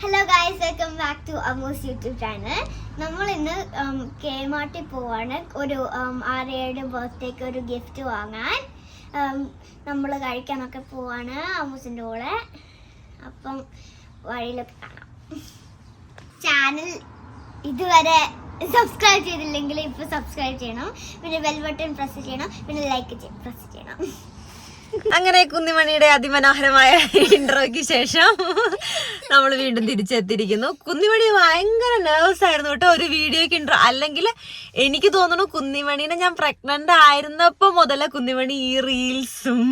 Hello guys welcome back to Amos YouTube channel നമ്മൾ ഇന്ന് K മാർട്ടിൽ പോവാണ്. ഒരു ആര്യയുടെ ബർത്ത്ഡേക്ക് ഒരു ഗിഫ്റ്റ് വാങ്ങാൻ. നമ്മൾ കഴിക്കാനൊക്കെ പോവാണ് അമൂസിന്റെ കൂടെ അപ്പം വഴിയിലൊക്കെ കാണാം. ചാനൽ ഇതുവരെ സബ്സ്ക്രൈബ് ചെയ്തില്ലെങ്കിൽ ഇപ്പോൾ സബ്സ്ക്രൈബ് ചെയ്യണം. പിന്നെ ബെൽ ബട്ടൺ പ്രസ് ചെയ്യണം. പിന്നെ ലൈക്ക് പ്രസ് ചെയ്യണം. അങ്ങനെ കുന്നിമണിയുടെ അതിമനോഹരമായ ഇന്റർവ്യൂക്ക് ശേഷം നമ്മൾ വീണ്ടും തിരിച്ചെത്തിയിരിക്കുന്നു. കുന്നിമണി ഭയങ്കര നെർവസ് ആയിരുന്നു കേട്ടോ ഒരു വീഡിയോക്ക് ഇൻട്രോ അല്ലെങ്കിൽ എനിക്ക് തോന്നുന്നു കുന്നിമണീനെ ഞാൻ പ്രഗ്നന്റ് ആയിരുന്നപ്പോൾ മുതലേ കുന്നിമണി ഈ റീൽസും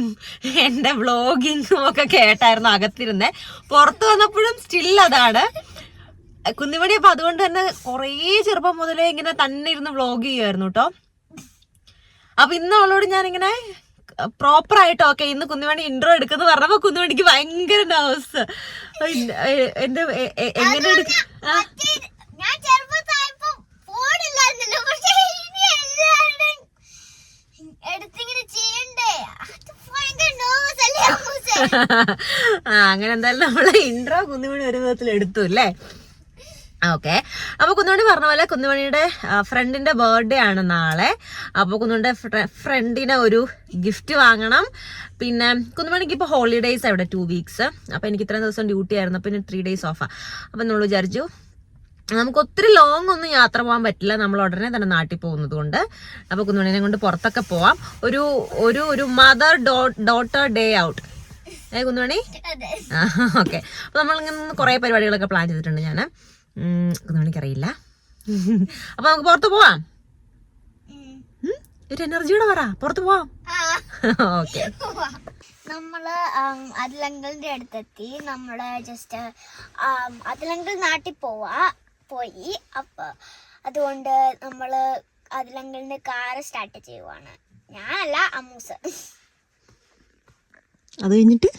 എന്റെ വ്ളോഗിങ്ങും ഒക്കെ കേട്ടായിരുന്നു അകത്തിരുന്നേ. പുറത്തു വന്നപ്പോഴും സ്റ്റിൽ അതാണ്. കുന്നിമണി അപ്പൊ അതുകൊണ്ട് തന്നെ കുറേ ചെറുപ്പം മുതലേ ഇങ്ങനെ തന്നെ ഇരുന്ന് വ്ളോഗ് ചെയ്യുമായിരുന്നു കേട്ടോ. അപ്പൊ ഇന്ന് അവളോട് ഞാനിങ്ങനെ പ്രോപ്പർ ആയിട്ട്? ഓക്കെ ഇന്ന് കുന്നുമണി ഇൻട്രോ എടുക്കുന്നു പറഞ്ഞപ്പോ കുന്നുമണിക്ക് ഭയങ്കര നെർവസ് എന്റെ എങ്ങനെ? ആ? അങ്ങനെ എന്തായാലും നമ്മളെ ഇൻട്രോ കുന്നുമണി ഒരു വിധത്തിൽ എടുത്തു അല്ലേ? ഓക്കെ. അപ്പൊ കുന്നുമണി പറഞ്ഞ പോലെ കുന്നുമണിയുടെ ഫ്രണ്ടിന്റെ ബർത്ത്ഡേ ആണ് നാളെ. അപ്പൊ കുന്നുമണിയുടെ ഫ്രണ്ടിനെ ഒരു ഗിഫ്റ്റ് വാങ്ങണം. പിന്നെ കുന്നുമണിക്ക് ഇപ്പൊ ഹോളിഡേയ്സ് അവിടെ ടു വീക്സ് അപ്പൊ എനിക്ക് ഇത്രയും ദിവസം ഡ്യൂട്ടി ആയിരുന്നു. പിന്നെ ത്രീ ഡേയ്സ് ഓഫാ അപ്പൊ നമ്മൾ വിചാരിച്ചു നമുക്ക് ഒത്തിരി ലോങ് ഒന്നും യാത്ര പോകാൻ പറ്റില്ല. നമ്മൾ ഉടനെ തന്നെ നാട്ടിൽ പോകുന്നത് കൊണ്ട് അപ്പൊ കുന്നുമണിനെ കൊണ്ട് പുറത്തൊക്കെ പോവാം. ഒരു ഒരു ഒരു മദർ ഡോട്ടർ ഡേ ഔട്ട് ഏ കുന്നുമണി? ഓക്കെ. അപ്പൊ നമ്മളിങ്ങനെ കുറെ പരിപാടികളൊക്കെ പ്ലാൻ ചെയ്തിട്ടുണ്ട് ഞാൻ കുന്നുമണിക്ക് അറിയില്ല അപ്പൊ നമുക്ക് പുറത്തു പോവാം? ഒരു എനർജിയോടെ പറ. പുറത്തു പോവാം. ഓക്കെ നമ്മൾ അതിലങ്കളുടെ അടുത്തെത്തി. നമ്മൾ ജസ്റ്റ് അതിലങ്കൾ നാട്ടിൽ പോവാ. പോയി. അപ്പൊ അതുകൊണ്ട് നമ്മൾ അതിലങ്കിളിന്റെ കാറ് സ്റ്റാർട്ട് ചെയ്യുവാണ്. ഞാനല്ല അമ്മൂസ്. അത് കഴിഞ്ഞിട്ട്?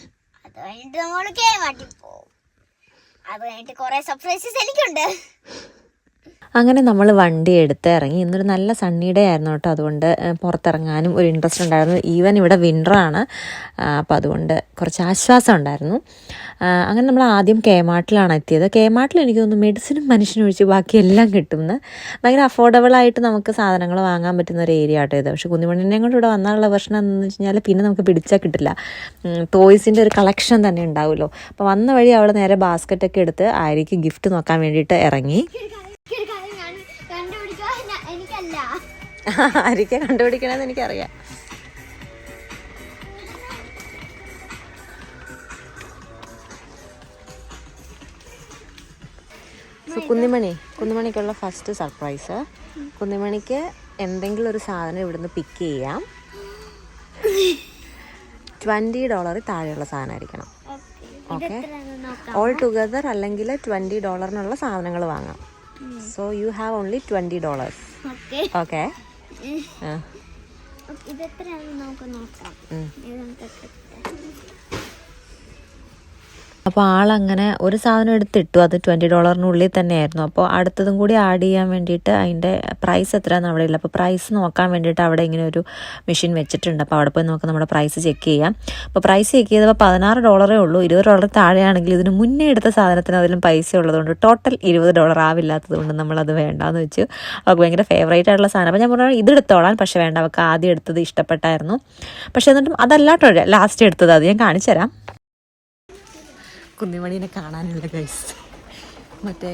അത് കഴിഞ്ഞിട്ട് നമ്മൾ കെ മാറ്റി പോവും. അത് കഴിഞ്ഞിട്ട് കുറെ സർപ്രൈസസ് എനിക്കുണ്ട്. അങ്ങനെ നമ്മൾ വണ്ടി എടുത്ത് ഇറങ്ങി. ഇന്നൊരു നല്ല സണ്ണി ഡേ ആയിരുന്നു കേട്ടോ. അതുകൊണ്ട് പുറത്തിറങ്ങാനും ഒരു ഇൻട്രസ്റ്റ് ഉണ്ടായിരുന്നു. ഈവൻ ഇവിടെ വിന്ററാണ് അപ്പോൾ അതുകൊണ്ട് കുറച്ച് ആശ്വാസം ഉണ്ടായിരുന്നു. അങ്ങനെ നമ്മൾ ആദ്യം കേമാട്ടിലാണ് എത്തിയത്. കേമാട്ടിൽ എനിക്ക് തോന്നുന്നു മെഡിസിനും മനുഷ്യനും ഒഴിച്ച് ബാക്കി എല്ലാം കിട്ടുമെന്ന്. ഭയങ്കര അഫോർഡബിൾ ആയിട്ട് നമുക്ക് സാധനങ്ങൾ വാങ്ങാൻ പറ്റുന്ന ഒരു ഏരിയ ആട്ടോ ഇത്. പക്ഷേ കുഞ്ഞുമണ്ണിനെ കൊണ്ട് ഇവിടെ വന്നാലുള്ള പ്രശ്നം എന്ന് വെച്ച് കഴിഞ്ഞാൽ പിന്നെ നമുക്ക് പിടിച്ചാൽ കിട്ടില്ല. ടോയ്സിന്റെ ഒരു കളക്ഷൻ തന്നെ ഉണ്ടാവുമല്ലോ. അപ്പോൾ വന്ന വഴി അവൾ നേരെ ബാസ്ക്കറ്റൊക്കെ എടുത്ത് ആര്യയ്ക്ക് ഗിഫ്റ്റ് നോക്കാൻ വേണ്ടിയിട്ട് ഇറങ്ങി. ആരൊക്കെ കണ്ടുപിടിക്കണമെന്ന് എനിക്കറിയാം. സോ കുന്നിമണി കുന്നിമണിക്കുള്ള ഫസ്റ്റ് സർപ്രൈസ് കുന്നിമണിക്ക് എന്തെങ്കിലും ഒരു സാധനം ഇവിടുന്ന് പിക്ക് ചെയ്യാം. ട്വന്റി ഡോളറിൽ താഴെയുള്ള സാധനമായിരിക്കണം ഓക്കെ ഓൾ ടുഗദർ അല്ലെങ്കിൽ ട്വന്റി ഡോളറിനുള്ള സാധനങ്ങൾ വാങ്ങാം. So you have only twenty dollars okay ഇതെത്രയാണെന്ന് നമുക്ക് നോക്കാം ഇത് നമുക്ക് കിട്ടും. അപ്പോൾ ആളങ്ങനെ ഒരു സാധനം എടുത്തിട്ടു. അത് ട്വന്റി ഡോളറിനുള്ളിൽ തന്നെയായിരുന്നു. അപ്പോൾ അടുത്തതും കൂടി ആഡ് ചെയ്യാൻ വേണ്ടിയിട്ട് അതിന്റെ പ്രൈസ് എത്രയാണെന്ന് അവിടെ ഇല്ല അപ്പോൾ പ്രൈസ് നോക്കാൻ വേണ്ടിയിട്ട് അവിടെ ഇങ്ങനെ ഒരു മെഷീൻ വെച്ചിട്ടുണ്ട്. അപ്പോൾ അവിടെ പോയി നമുക്ക് നമ്മുടെ പ്രൈസ് ചെക്ക് ചെയ്യാം. അപ്പോൾ പ്രൈസ് ചെക്ക് ചെയ്തപ്പോൾ പതിനാറ് ഡോളറേ ഉള്ളൂ. ഇരുപത് ഡോളർ താഴെയാണെങ്കിൽ ഇതിന് മുന്നേ എടുത്ത സാധനത്തിന് അതിലും പൈസ ഉള്ളതുകൊണ്ട് ടോട്ടൽ ഇരുപത് ഡോളർ ആവില്ലാത്തത് കൊണ്ട് നമ്മളത് വേണ്ടാന്ന് വെച്ചു. അവൾക്ക് ഭയങ്കര ഫേവറേറ്റ് ആയിട്ടുള്ള സാധനം. അപ്പോൾ ഞാൻ പറഞ്ഞു ഇത് എടുത്തോളാൻ പക്ഷേ വേണ്ട. അവൾക്ക് ആദ്യം എടുത്തത് ഇഷ്ടപ്പെട്ടായിരുന്നു. പക്ഷേ എന്നിട്ടും അതല്ലാട്ടോ. ലാസ്റ്റ് എടുത്തത്. അത് ഞാൻ കാണിച്ചു തരാം കുന്നിമണീനെ കാണാനുള്ള ഗൈസ് മറ്റേ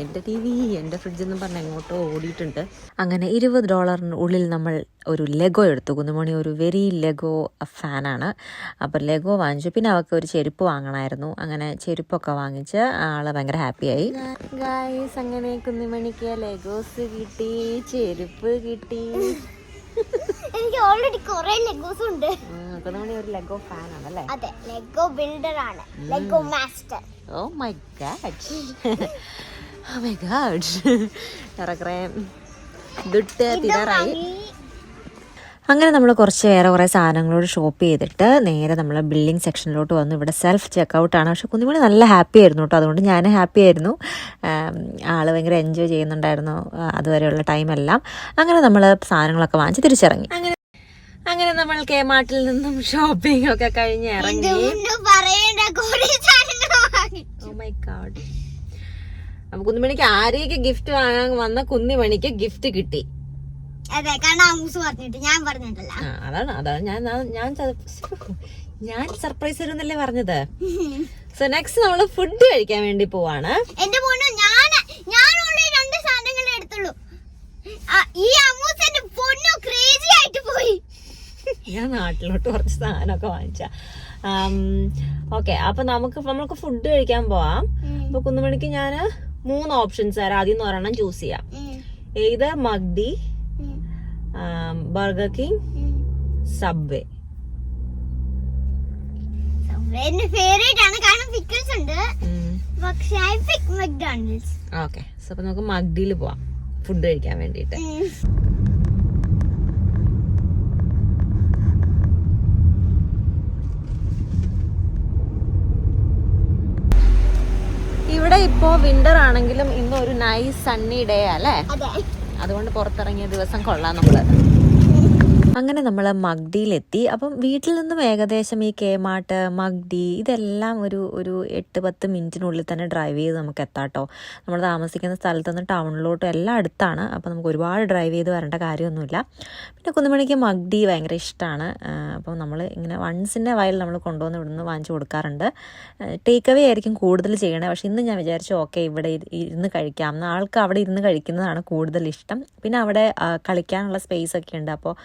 എന്റെ ടി വി എന്റെ ഫ്രിഡ്ജ് എന്നും പറഞ്ഞ് എങ്ങോട്ടോ ഓടിയിട്ടുണ്ട്. അങ്ങനെ ഇരുപത് ഡോളറിന് ഉള്ളിൽ നമ്മൾ ഒരു ലെഗോ എടുത്തു. കുന്നുമണി ഒരു വെരി ലെഗോ ഫാനാണ് അപ്പോൾ ലെഗോ വാങ്ങിച്ചു. പിന്നെ അവൾക്ക് ഒരു ചെരുപ്പ് വാങ്ങണമായിരുന്നു. അങ്ങനെ ചെരുപ്പൊക്കെ വാങ്ങിച്ച് ആൾ ഭയങ്കര ഹാപ്പിയായി ഗായ്സ് അങ്ങനെ കുന്നിമണിക്ക് ലെഗോസ് കിട്ടി ചെരുപ്പ് കിട്ടി. എനിക്ക് ഓൾറെഡി കുറെ ലെഗോസ് ഉണ്ട്. കുന്നുമണി ഒരു ലെഗോ ഫാനാണല്ലേ അതെ ലെഗോ ബിൽഡർ ആണ്. Lego master oh my god oh my god. ഇറക്കറേ ദുട്ട് തിരാറായി. അങ്ങനെ നമ്മൾ കുറച്ച് വേറെ കുറേ സാധനങ്ങളോട് ഷോപ്പ് ചെയ്തിട്ട് നേരെ നമ്മൾ ബില്ലിംഗ് സെക്ഷനിലോട്ട് വന്നു. ഇവിടെ സെൽഫ് ചെക്കൗട്ടാണ് പക്ഷെ കുഞ്ഞുമണി നല്ല ഹാപ്പി ആയിരുന്നു കേട്ടോ. അതുകൊണ്ട് ഞാൻ ഹാപ്പി ആയിരുന്നു. ആൾ ഭയങ്കര എൻജോയ് ചെയ്യുന്നുണ്ടായിരുന്നു അതുവരെയുള്ള ടൈമെല്ലാം അങ്ങനെ നമ്മൾ സാധനങ്ങളൊക്കെ വാങ്ങിച്ച് തിരിച്ചിറങ്ങി. അങ്ങനെ അങ്ങനെ നമ്മൾ കെ മാർട്ടിൽ നിന്നും ഷോപ്പിംഗ് ഒക്കെ കഴിഞ്ഞ് ഇറങ്ങി. ഗാഡ് അപ്പൊ കുന്നിമണിക്ക് ആരെയൊക്കെ ഗിഫ്റ്റ് വാങ്ങാൻ വന്ന കുന്നിമണിക്ക് ഗിഫ്റ്റ് കിട്ടി. അതെ കാരണം അമ്മൂസ് പറഞ്ഞിട്ട് ഞാൻ പറഞ്ഞിട്ടല്ല. ആ, അതാണ് അതാണ്. ഞാൻ ഞാൻ- ഞാൻ ച- ഞാൻ സർപ്രൈസ് തരുന്നല്ലേ പറഞ്ഞത്? സോ നെക്സ്റ്റ് നമ്മൾ ഫുഡ് കഴിക്കാൻ വേണ്ടി പോവാണ്. എന്റെ പൊന്നു ഞാൻ ഞാനുള്ള രണ്ട് സാധനങ്ങൾ എടുത്തുള്ളൂ. ആ, ഈ അമ്മൂസ് എന്റെ പൊന്നു ക്രേസി ആയിട്ട് പോയി. ഞാൻ നാട്ടിലോട്ട് കുറച്ച് സാധനമൊക്കെ വാങ്ങിച്ച. ഓക്കെ അപ്പൊ നമുക്ക് നമുക്ക് ഫുഡ് കഴിക്കാൻ പോവാം. അപ്പൊ കുന്നുമണിക്ക് ഞാൻ മൂന്ന് ഓപ്ഷൻസ് തരാം. ആദ്യം എന്ന് ഒരെണ്ണം ചൂസ് ചെയ്യാം. ഏത്? മഗ്ഡി ബർഗർ കിങ് സബ്വേ എന്റെ ഫേവറേറ്റ് ആണ് കാരണം പിക്കിൾസ് ഉണ്ട്. പക്ഷെ ഐ പിക്ക് മക്ഡോണൽഡ്സ് ഓക്കേ നമുക്ക് മഗ്ഡിയിൽ പോവാം. ഫുഡ് കഴിക്കാൻ വേണ്ടിയിട്ട്. ഇവിടെ ഇപ്പോ വിന്റർ ആണെങ്കിലും ഇന്ന് ഒരു നൈസ് സണ്ണി ഡേ അല്ലേ? അതുകൊണ്ട് പുറത്തിറങ്ങിയ ദിവസം കൊള്ളാം നമ്മൾ. അങ്ങനെ നമ്മൾ മഗ്ഡിയിലെത്തി. അപ്പം വീട്ടിൽ നിന്നും ഏകദേശം ഈ കേമാട്ട് മഗ്ഡി ഇതെല്ലാം ഒരു ഒരു എട്ട് പത്ത് മിനിറ്റിനുള്ളിൽ തന്നെ ഡ്രൈവ് ചെയ്ത് നമുക്ക് എത്താട്ടോ. നമ്മൾ താമസിക്കുന്ന സ്ഥലത്ത് നിന്ന് ടൗണിലോട്ടും എല്ലാം അടുത്താണ്. അപ്പോൾ നമുക്ക് ഒരുപാട് ഡ്രൈവ് ചെയ്ത് വരേണ്ട കാര്യമൊന്നുമില്ല. പിന്നെ കുന്നുമണിക്ക് മഗ്ഡി ഭയങ്കര ഇഷ്ടമാണ് അപ്പം നമ്മൾ ഇങ്ങനെ വൺസിന്റെ വയൽ നമ്മൾ കൊണ്ടുവന്ന് ഇവിടുന്ന് വാങ്ങിച്ചു കൊടുക്കാറുണ്ട്. ടേക്ക് അവേ ആയിരിക്കും കൂടുതൽ ചെയ്യണേ. പക്ഷെ ഇന്ന് ഞാൻ വിചാരിച്ചു ഓക്കെ ഇവിടെ ഇരു- ഇരുന്ന് കഴിക്കാം. ആൾക്ക് അവിടെ ഇരുന്ന് കഴിക്കുന്നതാണ് കൂടുതൽ ഇഷ്ടം. പിന്നെ അവിടെ കളിക്കാനുള്ള സ്പേസ് ഒക്കെ ഉണ്ട്. അപ്പോൾ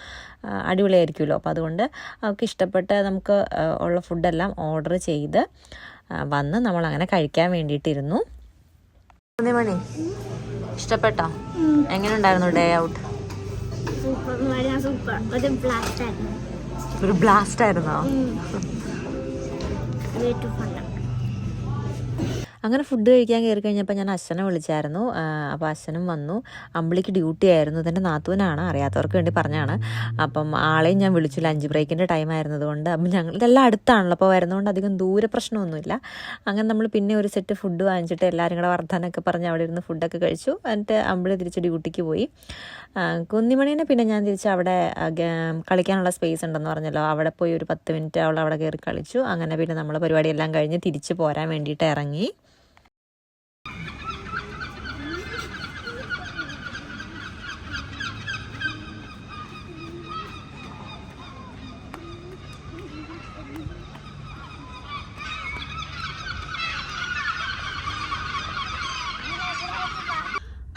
അടിപൊളിയായിരിക്കുമല്ലോ. അപ്പോൾ അതുകൊണ്ട് അവർക്ക് ഇഷ്ടപ്പെട്ട നമുക്ക് ഉള്ള ഫുഡെല്ലാം ഓർഡർ ചെയ്ത് വന്ന് നമ്മൾ അങ്ങനെ കഴിക്കാൻ വേണ്ടിയിട്ടിരുന്നു. മണി ഇഷ്ടപ്പെട്ടോ? എങ്ങനെ ഉണ്ടായിരുന്നു ഡേ ഔട്ട് ഒരു ബ്ലാസ്റ്റ് ആയിരുന്നു. അങ്ങനെ ഫുഡ് കഴിക്കാൻ കയറി കഴിഞ്ഞപ്പോൾ ഞാൻ അച്ഛനെ വിളിച്ചായിരുന്നു. അപ്പോൾ അച്ഛനും വന്നു. അമ്പിളിക്ക് ഡ്യൂട്ടി ആയിരുന്നു. ഇതിന്റെ നാത്തൂനാണ്. അറിയാത്തവർക്ക് വേണ്ടി പറഞ്ഞാണ്. അപ്പം ആളെയും ഞാൻ വിളിച്ചു. ലഞ്ച് ബ്രേക്കിന്റെ ടൈം ആയിരുന്നതുകൊണ്ട്. അപ്പം ഞങ്ങൾ ഇതെല്ലാം അടുത്താണല്ലോ. അപ്പോൾ വരുന്നതുകൊണ്ട് അധികം ദൂര പ്രശ്നമൊന്നുമില്ല. അങ്ങനെ നമ്മൾ പിന്നെ ഒരു സെറ്റ് ഫുഡ് വാങ്ങിച്ചിട്ട് എല്ലാവരും കൂടെ വർദ്ധനൊക്കെ പറഞ്ഞ് അവിടെ ഇരുന്ന് ഫുഡൊക്കെ കഴിച്ചു. എന്നിട്ട് അമ്പിളി തിരിച്ച് ഡ്യൂട്ടിക്ക് പോയി. കുന്നിമണീനെ പിന്നെ ഞാൻ തിരിച്ച് അവിടെ കളിക്കാനുള്ള സ്പേസ് ഉണ്ടെന്ന് പറഞ്ഞല്ലോ. അവിടെ പോയി ഒരു പത്ത് മിനിറ്റ് അവൾ അവിടെ കയറി കളിച്ചു. അങ്ങനെ പിന്നെ നമ്മൾ പരിപാടിയെല്ലാം കഴിഞ്ഞ് തിരിച്ച് പോരാൻ വേണ്ടിയിട്ട് ഇറങ്ങി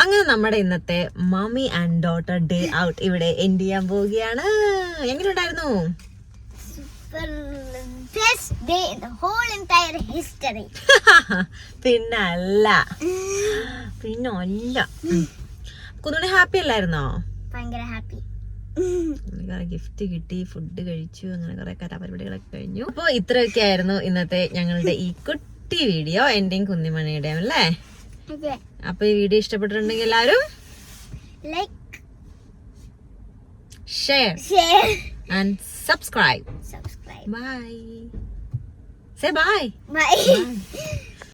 അങ്ങനെ നമ്മുടെ ഇന്നത്തെ mummy and daughter day out ഇവിടെ എൻഡ് ചെയ്യാൻ പോവുകയാണ്. എങ്ങനെയുണ്ടായിരുന്നു? ഉണ്ടായിരുന്നു. പിന്നല്ല. പിന്നല്ല കുന്നുണി ഹാപ്പി അല്ലായിരുന്നോ? ഭയങ്കര ഹാപ്പി ഗിഫ്റ്റ് കിട്ടി ഫുഡ് കഴിച്ചു അങ്ങനെ കുറെ കലാപരിപാടികളൊക്കെ കഴിഞ്ഞു. അപ്പോൾ ഇത്രയൊക്കെ ആയിരുന്നു ഇന്നത്തെ ഞങ്ങളുടെ ഈ കുട്ടി വീഡിയോ എൻഡിങ് കുന്നിമണിയുടെയും അല്ലേ? അപ്പൊ ഈ വീഡിയോ ഇഷ്ടപ്പെട്ടിട്ടുണ്ടെങ്കിൽ എല്ലാവരും like share share and subscribe subscribe bye say bye bye